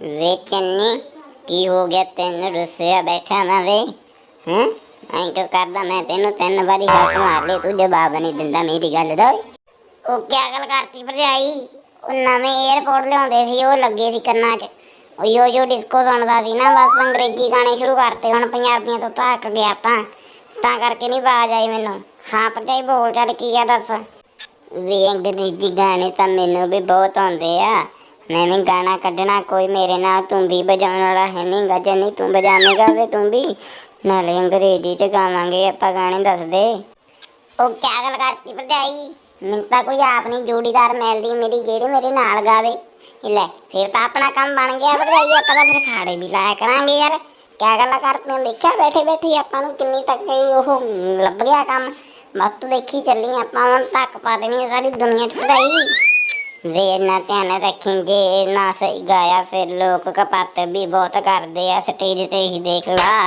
ਵੇ ਚੰਨੀ ਕੀ ਹੋ ਗਿਆ? ਤੈਨੂੰ ਰੁੱਸਿਆ ਬੈਠਾ ਮੈਂ ਵੇ। ਹੈਂ? ਐਂ ਕਿਉਂ ਕਰਦਾ? ਮੈਂ ਤੈਨੂੰ ਤਿੰਨ ਵਾਰੀ ਹੱਥ ਮਾਰ ਲਈ ਤੂੰ ਜਵਾਬ ਨਹੀਂ ਦਿੰਦਾ ਮੇਰੀ ਗੱਲ ਦਾ। ਉਹ ਕਿਆ ਗੱਲ ਕਰਤੀ ਭਰਜਾਈ? ਉਹ ਨਵੇਂ 에어ਪੋਰਟ ਲਿਆਉਂਦੇ ਸੀ। ਉਹ ਲੱਗੇ ਸੀ ਕੰਨਾਂ 'ਚ। ਉਹ ਯੋ ਯੋ ਡਿਸਕੋ ਸੁਣਦਾ ਸੀ ਨਾ, ਬਸ ਅੰਗਰੇਜ਼ੀ ਗਾਣੇ ਸ਼ੁਰੂ ਕਰਤੇ। ਹੁਣ ਪੰਜਾਬੀਆਂ ਤੋਂ ਧੱਕ ਗਿਆ ਤਾਂ ਤਾਂ ਕਰਕੇ ਨਹੀਂ ਆਵਾਜ਼ ਆਈ ਮੈਨੂੰ। ਹਾਂ ਭਰਜਾਈ, ਬੋਲ ਚੱਲ, ਕੀ ਆ ਦੱਸ? ਵੀ ਅੰਗਰੇਜ਼ੀ ਗਾਣੇ ਤਾਂ ਮੈਨੂੰ ਵੀ ਬਹੁਤ ਆਉਂਦੇ ਆ। ਮੈਂ ਵੀ ਗਾਣਾ ਕੱਢਣਾ, ਕੋਈ ਮੇਰੇ ਨਾਲ ਤੂੰ ਵੀ ਵਜਾਉਣ ਵਾਲਾ ਹੈ ਨਹੀਂ ਗਾ। ਜੇ ਨਹੀਂ ਤੂੰ ਵਜਾਵੇਂਗਾ ਵੇ ਤੂੰ ਵੀ। ਨਾਲੇ ਅੰਗਰੇਜ਼ੀ ਚ ਗਾਵਾਂਗੇ, ਆਪਾਂ ਗਾਣੇ ਦੱਸ ਉਹ ਕਿਆ ਗੱਲ ਕਰਤੀ ਭਰਜਾਈ? ਮੈਨੂੰ ਤਾਂ ਕੋਈ ਆਪ ਨਹੀਂ ਜੋੜੀਦਾਰ ਮਿਲਦੀ, ਮੇਰੀ ਜਿਹੜੀ ਮੇਰੇ ਨਾਲ ਗਾਵੇ। ਲੈ, ਫਿਰ ਤਾਂ ਆਪਣਾ ਕੰਮ ਬਣ ਗਿਆ ਭਰਜਾਈ, ਆਪਾਂ ਤਾਂ ਫਿਰ ਖਾੜੇ ਵੀ ਲਾਇਆ ਕਰਾਂਗੇ ਯਾਰ। ਕਿਆ ਗੱਲਾਂ ਕਰਤੀਆਂ ਦੇਖਿਆ ਬੈਠੇ ਬੈਠੇ ਆਪਾਂ ਨੂੰ ਕਿੰਨੀ ਤੱਕ ਉਹ ਲੱਭ ਗਿਆ ਕੰਮ। ਬਸ ਤੂੰ ਦੇਖੀ ਚੱਲੀ, ਆਪਾਂ ਹੁਣ ਤੱਕ ਪਾ ਦੇਣੀ ਸਾਰੀ ਦੁਨੀਆ ਚ ਭਰਜਾਈ। ਵੇ ਨਾ ਧਿਆਨ ਰੱਖੀ ਜੇ ਨਾ ਸਹੀ ਗਾਇਆ ਫਿਰ ਲੋਕ ਕਪੱਤ ਵੀ ਬਹੁਤ ਕਰਦੇ ਆ, ਸਟੇਜ ਤੇ ਹੀ ਦੇਖ ਲਾ।